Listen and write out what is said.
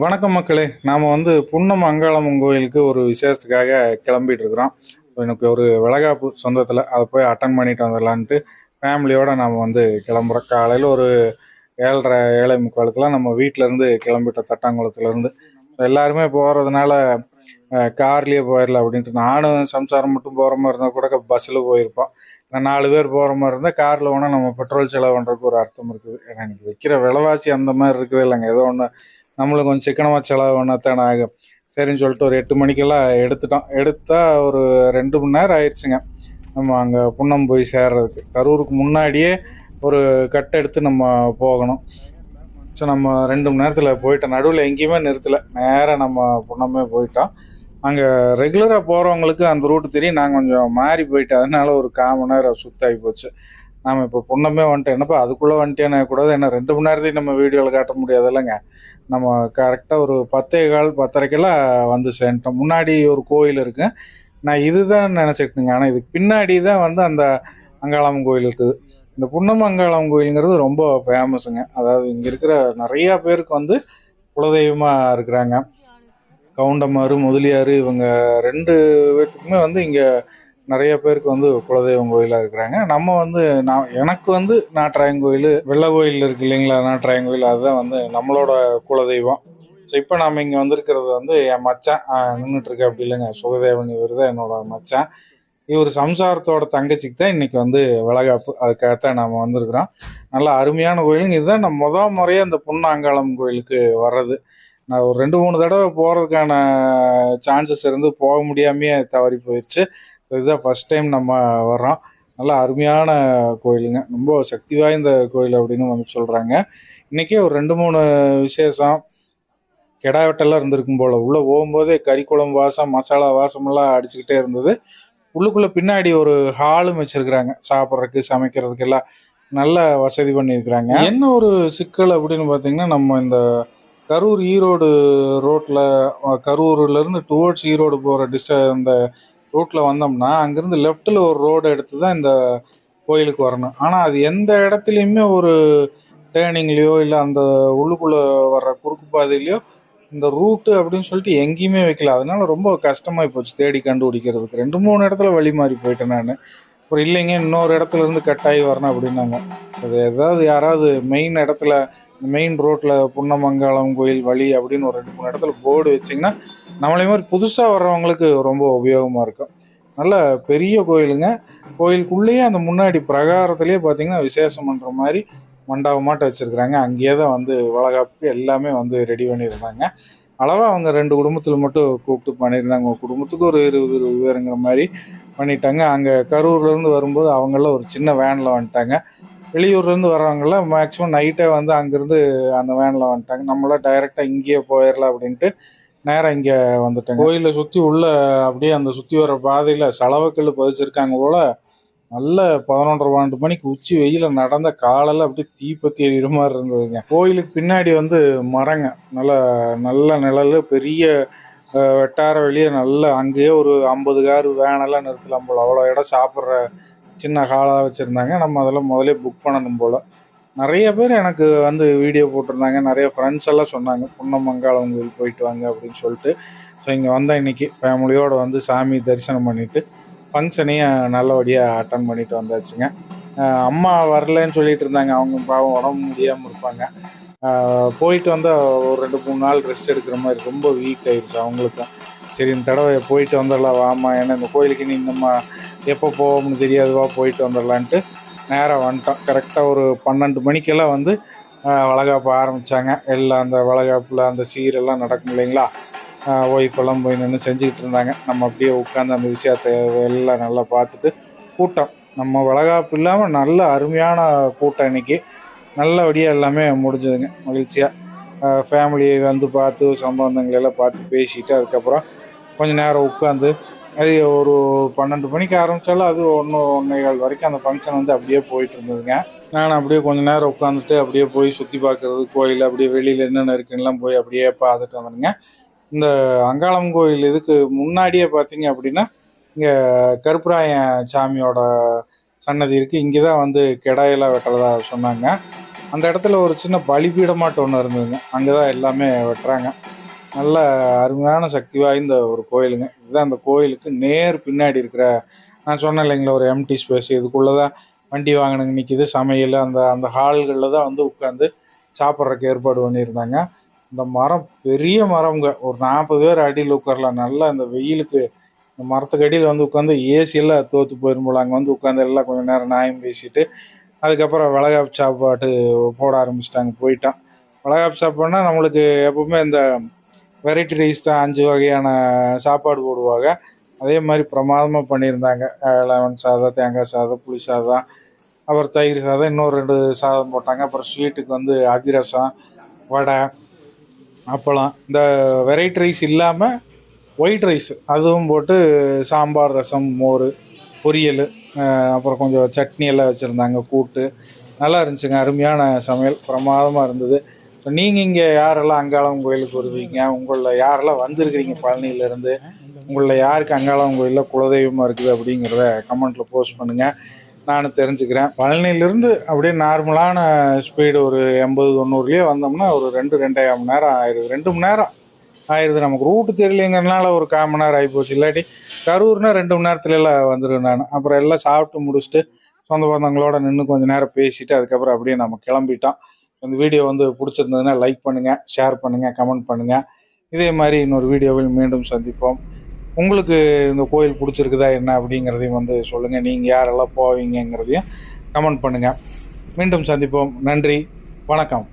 வணக்கம் மக்களே. நாம் வந்து புன்னம் அங்காளம்மன் கோயிலுக்கு ஒரு விசேஷத்துக்காக கிளம்பிட்டு இருக்கிறோம் எனக்கு ஒரு விலகாப்பு சொந்தத்தில் அதை போய் அட்டன் பண்ணிட்டு வந்துடலான்ட்டு ஃபேமிலியோடு நாம் வந்து கிளம்புறோம். காலையில் ஒரு ஏழரை ஏழை முக்காலுக்கெல்லாம் நம்ம வீட்டிலேருந்து கிளம்பிட்டோம் தட்டாங்குளத்துலேருந்து. எல்லாருமே போகிறதுனால கார்லேயே போயிடலாம் அப்படின்ட்டு நானும் சம்சாரம் மட்டும் போகிற மாதிரி இருந்தால் கூட பஸ்ஸில் போயிருப்போம். நான் நாலு பேர் போகிற மாதிரி இருந்தால் காரில் போனால் நம்ம பெட்ரோல் செலவு பண்ணுறதுக்கு ஒரு அர்த்தம் இருக்குது. ஏன்னா எனக்கு வைக்கிற விலைவாசி அந்த மாதிரி இருக்குது இல்லைங்க. ஏதோ ஒன்று நம்மளுக்கு கொஞ்சம் சிக்கனமாக செலவு பண்ணத்தானே ஆகும். சரின்னு சொல்லிட்டு ஒரு எட்டு மணிக்கெல்லாம் எடுத்துட்டோம். எடுத்தால் ஒரு ரெண்டு மணி நேரம் ஆயிடுச்சுங்க நம்ம அங்கே புன்னம் போய் சேர்றதுக்கு. கரூருக்கு முன்னாடியே ஒரு கட் எடுத்து நம்ம போகணும். ஸோ நம்ம ரெண்டு மணி நேரத்தில் போயிட்டோம். நடுவில் எங்கேயுமே நிறுத்தலை. நேராக நம்ம புன்னமே போயிட்டோம். அங்கே ரெகுலராக போகிறவங்களுக்கு அந்த ரூட்டு தெரியும். நாங்கள் கொஞ்சம் மாறி போயிட்டு அதனால ஒரு கால் மணி நேரம் சுத்தாகி போச்சு. நாம் இப்போ பொண்ணமே வந்துட்டோம். என்னப்பா அதுக்குள்ளே வந்துட்டேன்னு கூடாது ஏன்னா ரெண்டு மணி நேரத்தையும் நம்ம வீடியோவில் காட்ட முடியாது இல்லைங்க. நம்ம கரெக்டாக ஒரு பத்தே கால் பத்தரைக்கெல்லாம் வந்து சேர்ந்துட்டோம். முன்னாடி ஒரு கோயில் இருக்கு. நான் இதுதான் நினச்சிட்டுங்க ஆனால் இதுக்கு பின்னாடி தான் வந்து அந்த அங்காளம்மன் கோயில் இருக்குது. இந்த புன்னம் அங்காளம்மன் கோயிலுங்கிறது ரொம்ப ஃபேமஸுங்க அதாவது இங்கே இருக்கிற நிறையா பேருக்கு வந்து குலதெய்வமாக இருக்கிறாங்க. கவுண்டம்மாறு முதலியார் இவங்க ரெண்டு பேர்த்துக்குமே வந்து இங்கே நிறைய பேருக்கு வந்து குலதெய்வம் கோயிலாக இருக்கிறாங்க. நம்ம வந்து நான் எனக்கு வந்து நாட்டராயன் கோயில் வெள்ளை கோயில் இருக்கு இல்லைங்களா? நாட்டராயன் கோயில் அதுதான் வந்து நம்மளோட குலதெய்வம். ஸோ இப்போ நாம் இங்கே வந்திருக்கிறது வந்து என் மச்சான் நின்றுட்டு அப்படி இல்லைங்க. சுகதேவன் இவர் தான் என்னோட மச்சான். இவர் சம்சாரத்தோட தங்கச்சிக்கு தான் இன்னைக்கு வந்து விலகாப்பு அதுக்காகத்தான் நாம் வந்திருக்கிறோம். நல்ல அருமையான கோயிலுங்க. இதுதான் நம்ம முத முறையாக இந்த புண்ணாங்காளம் கோயிலுக்கு வர்றது. நான் ஒரு ரெண்டு மூணு தடவை போகிறதுக்கான சான்சஸ் இருந்து போக முடியாமையே தவறி போயிடுச்சு இதுதான் ஃபஸ்ட் டைம் நம்ம வர்றோம். நல்லா அருமையான கோயிலுங்க. ரொம்ப சக்தி வாய்ந்த கோயில் அப்படின்னு வந்து சொல்கிறாங்க இன்றைக்கே ஒரு ரெண்டு மூணு விசேஷம். கெடா வெட்டெல்லாம் இருந்திருக்கும் போல். உள்ளே போகும்போதே கறி குழம்பு வாசம் மசாலா வாசமெல்லாம் அடிச்சுக்கிட்டே இருந்தது. உள்ளுக்குள்ளே பின்னாடி ஒரு ஹாலும் வச்சுருக்குறாங்க. சாப்பிட்றதுக்கு சமைக்கிறதுக்கெல்லாம் நல்ல வசதி பண்ணியிருக்கிறாங்க. என்ன ஒரு சிக்கல் அப்படின்னு பார்த்தீங்கன்னா நம்ம இந்த கரூர் ஈரோடு ரோட்டில் கரூர்லேருந்து டுவோர்ட்ஸ் ஈரோடு போகிற டிஸ்ட அந்த ரூட்டில் வந்தோம்னா அங்கேருந்து லெஃப்ட்டில் ஒரு ரோடு எடுத்து தான் இந்த கோயிலுக்கு வரணும். ஆனால் அது எந்த இடத்துலையுமே ஒரு டேர்னிங்லேயோ இல்லை அந்த உள்ளுக்குள்ளே வர்ற குறுக்கு பாதையிலையோ இந்த ரூட்டு அப்படின்னு சொல்லிட்டு எங்கேயுமே வைக்கல. அதனால ரொம்ப கஷ்டமாகி போச்சு தேடி கண்டுபிடிக்கிறதுக்கு. ரெண்டு மூணு இடத்துல வழி மாறி போயிட்டேன் நான். அப்புறம் இல்லைங்க இன்னொரு இடத்துல இருந்து கட்டாயி வரணும் அப்படின்னாங்க. அது ஏதாவது யாராவது மெயின் இடத்துல மெயின் ரோட்டில் புன்னமங்கலம் கோயில் வழி அப்படின்னு ஒரு ரெண்டு மூணு இடத்துல போர்டு வச்சிங்கன்னா நம்மளே மாதிரி புதுசாக வர்றவங்களுக்கு ரொம்ப உபயோகமாக இருக்கும். நல்ல பெரிய கோயிலுங்க. கோயிலுக்குள்ளேயே அந்த முன்னாடி பிரகாரத்துலேயே பார்த்தீங்கன்னா விசேஷம் பண்ணுற மாதிரி மண்டபமாட்ட வச்சுருக்குறாங்க. அங்கேயே தான் வந்து வளகாப்புக்கு எல்லாமே வந்து ரெடி பண்ணியிருந்தாங்க. அளவாக அவங்க ரெண்டு குடும்பத்தில் மட்டும் கூப்பிட்டு பண்ணியிருந்தாங்க. உங்கள் குடும்பத்துக்கு ஒரு இருபது இருபது பேருங்கிற மாதிரி பண்ணிட்டாங்க. அங்கே கரூர்லேருந்து வரும்போது அவங்களாம் ஒரு சின்ன வேனில் வந்துட்டாங்க. வெளியூர்லேருந்து வர்றவங்கள மேக்ஸிமம் நைட்டே வந்து அங்கேருந்து அந்த வேனில் வந்துட்டாங்க. நம்மளாம் டைரெக்டாக இங்கேயே போயிடலாம் அப்படின்ட்டு நேராக இங்கே வந்துட்டாங்க. கோயிலை சுற்றி உள்ள அப்படியே அந்த சுற்றி வர பாதையில் செலவுக்கல் பதிச்சிருக்காங்க போல் நல்ல பதினொன்றரை பன்னெண்டு மணிக்கு உச்சி வெயில நடந்த காலெல்லாம் அப்படியே தீப்பத்தி எறிகிற மாதிரி இருந்ததுங்க. கோயிலுக்கு பின்னாடி வந்து மரங்க. நல்ல நல்ல நிழல் பெரிய வெட்டார வெளியே நல்ல அங்கேயே ஒரு ஐம்பது கார் வேனெல்லாம் நிறுத்தலாம் போல். அவ்வளோ இடம் சாப்பிட்ற சின்ன ஹாலாக வச்சுருந்தாங்க. நம்ம அதெல்லாம் முதலே புக் பண்ணணும் போல். நிறைய பேர் எனக்கு வந்து வீடியோ போட்டிருந்தாங்க. நிறைய ஃப்ரெண்ட்ஸ் எல்லாம் சொன்னாங்க. புன்னமங்காளம் கோயில் போயிட்டு வாங்க அப்படின்னு சொல்லிட்டு. ஸோ இங்கே வந்தேன் இன்றைக்கி ஃபேமிலியோடு வந்து சாமி தரிசனம் பண்ணிவிட்டு ஃபங்க்ஷனையும் நல்லபடியாக அட்டன் பண்ணிட்டு வந்தாச்சுங்க. அம்மா வரலன்னு சொல்லிட்டு இருந்தாங்க. அவங்க பாவம் உடம்பு முடியாமல் இருப்பாங்க. போயிட்டு வந்தால் ஒரு ரெண்டு மூணு நாள் ரெஸ்ட் எடுக்கிற மாதிரி ரொம்ப வீக் ஆயிடுச்சு அவங்களுக்கும். சரி இந்த தடவை போயிட்டு வந்துடலாம். வாமா ஏன்னா இந்த கோயிலுக்கு நீ நம்ம எப்போ போகும்னு தெரியாதுவா போயிட்டு வந்துடலான்ட்டு நேராக வந்துட்டோம். கரெக்டாக ஒரு பன்னெண்டு மணிக்கெல்லாம் வந்து வளகாப்பு ஆரம்பித்தாங்க எல்லாம் அந்த வளகாப்பில் அந்த சீரெல்லாம் நடக்கும் இல்லைங்களா? ஒய்ஃப் எல்லாம் போய் நின்று செஞ்சுக்கிட்டு இருந்தாங்க. நம்ம அப்படியே உட்காந்து அந்த விஷயத்தை எல்லாம் நல்லா பார்த்துட்டு கூட்டம். நம்ம வளகாப்பு இல்லாமல் நல்ல அருமையான கூட்டம் இன்னைக்கு. நல்லபடியாக எல்லாமே முடிஞ்சதுங்க. மகிழ்ச்சியாக ஃபேமிலியை வந்து பார்த்து சம்பந்தங்களெல்லாம் பார்த்து பேசிட்டு அதுக்கப்புறம் கொஞ்சம் நேரம் உட்காந்து அது ஒரு பன்னெண்டு மணிக்கு ஆரம்பித்தாலும் அது ஒன்று ஒன்றே வரைக்கும் அந்த ஃபங்க்ஷன் வந்து அப்படியே போயிட்டு இருந்ததுங்க. நான் அப்படியே கொஞ்ச நேரம் உட்காந்துட்டு அப்படியே போய் சுற்றி பார்க்குறது கோயில் அப்படியே வெளியில் என்னென்ன இருக்குன்னெலாம் போய் அப்படியே பார்த்துட்டு வந்துடுங்க இந்த அங்காளம் கோயில் இதுக்கு முன்னாடியே பார்த்தீங்க அப்படின்னா இங்கே கருப்பராயன் சாமியோட சன்னதி இருக்குது இங்கே தான் வந்து கெடாயெல்லாம் வெட்டுறதா சொன்னாங்க. அந்த இடத்துல ஒரு சின்ன பலிபீடமாட்டம் ஒன்று இருந்ததுங்க. அங்கே தான் எல்லாமே வெட்டுறாங்க. நல்ல அருமையான சக்தி வாய்ந்த ஒரு கோயிலுங்க. இதுதான் அந்த கோயிலுக்கு நேர் பின்னாடி இருக்கிற நான் சொன்னேன் இல்லைங்களா ஒரு எம்டி ஸ்பேஸ் இதுக்குள்ளே தான் வண்டி வாங்கினுங்க நிற்கிது சமையல் அந்த அந்த ஹால்களில் தான் வந்து உட்காந்து சாப்பிட்றதுக்கு ஏற்பாடு பண்ணியிருந்தாங்க. இந்த மரம் பெரிய மரம்ங்க. ஒரு நாற்பது பேர் அடியில் உட்காரலாம். நல்லா இந்த வெயிலுக்கு இந்த மரத்துக்கு அடியில் வந்து உட்காந்து ஏசியெல்லாம் தோற்று போயிரும் அங்கே வந்து உட்காந்து எல்லாம் கொஞ்சம் நேரம் நியாயம் பேசிட்டு அதுக்கப்புறம் வளகாப்பு சாப்பாட்டு போட ஆரம்பிச்சிட்டாங்க. போயிட்டான். வளகாப்பு சாப்பாடுனா நம்மளுக்கு எப்பவுமே இந்த வெரைட்டி ரைஸ் தான் அஞ்சு வகையான சாப்பாடு போடுவாங்க. அதே மாதிரி பிரமாதமாக பண்ணியிருந்தாங்க. லெமன் சாதம் தேங்காய் சாதம் புளி சாதம் அப்புறம் தயிர் சாதம் இன்னொரு ரெண்டு சாதம் போட்டாங்க. அப்புறம் ஸ்வீட்டுக்கு வந்து அதிரசம் வடை அப்பளம். இந்த வெரைட்டி ரைஸ் இல்லாமல் ஒயிட் ரைஸ் அதுவும் போட்டு சாம்பார் ரசம் மோர் பொரியல் அப்புறம் கொஞ்சம் சட்னி எல்லாம் வச்சுருந்தாங்க கூட்டு. நல்லா இருந்துச்சுங்க. அருமையான சமையல். பிரமாதமாக இருந்தது. இப்போ நீங்கள் இங்கே யாரெல்லாம் அங்காளம் கோயிலுக்கு வருவீங்க? உங்களில் யாரெல்லாம் வந்திருக்கிறீங்க பழனியிலேருந்து? உங்களில் யாருக்கு அங்காளம் கோயிலில் குலதெய்வமாக இருக்குது அப்படிங்கிறத கமெண்ட்டில் போஸ்ட் பண்ணுங்கள் நானும் தெரிஞ்சுக்கிறேன். பழனியிலேருந்து அப்படியே நார்மலான ஸ்பீடு ஒரு எண்பது தொண்ணூறுலேயே வந்தோம்னா ஒரு ரெண்டு ரெண்டே மணி நேரம் ஆயிடுது. ரெண்டு மணி நேரம் ஆயிடுது. நமக்கு ரூட்டு தெரியலங்கிறனால ஒரு கால் மணி நேரம் ஆகிப்போச்சு இல்லாட்டி கரூர்னா ரெண்டு மணி நேரத்துல எல்லாம் வந்துடுவேன் நான். அப்புறம் எல்லாம் சாப்பிட்டு முடிச்சுட்டு சொந்த பந்தங்களோட நின்று கொஞ்சம் நேரம் பேசிட்டு அதுக்கப்புறம் அப்படியே நம்ம கிளம்பிட்டோம். இந்த வீடியோ வந்து பிடிச்சிருந்ததுன்னா லைக் பண்ணுங்கள் ஷேர் பண்ணுங்கள் கமெண்ட் பண்ணுங்கள் இதே மாதிரி இன்னொரு வீடியோவில் மீண்டும் சந்திப்போம். உங்களுக்கு இந்த கோயில் பிடிச்சிருக்குதா என்ன அப்படிங்கிறதையும் வந்து சொல்லுங்கள் நீங்கள் யாரெல்லாம் போவீங்கங்கிறதையும் கமெண்ட் பண்ணுங்கள் மீண்டும் சந்திப்போம். நன்றி வணக்கம்.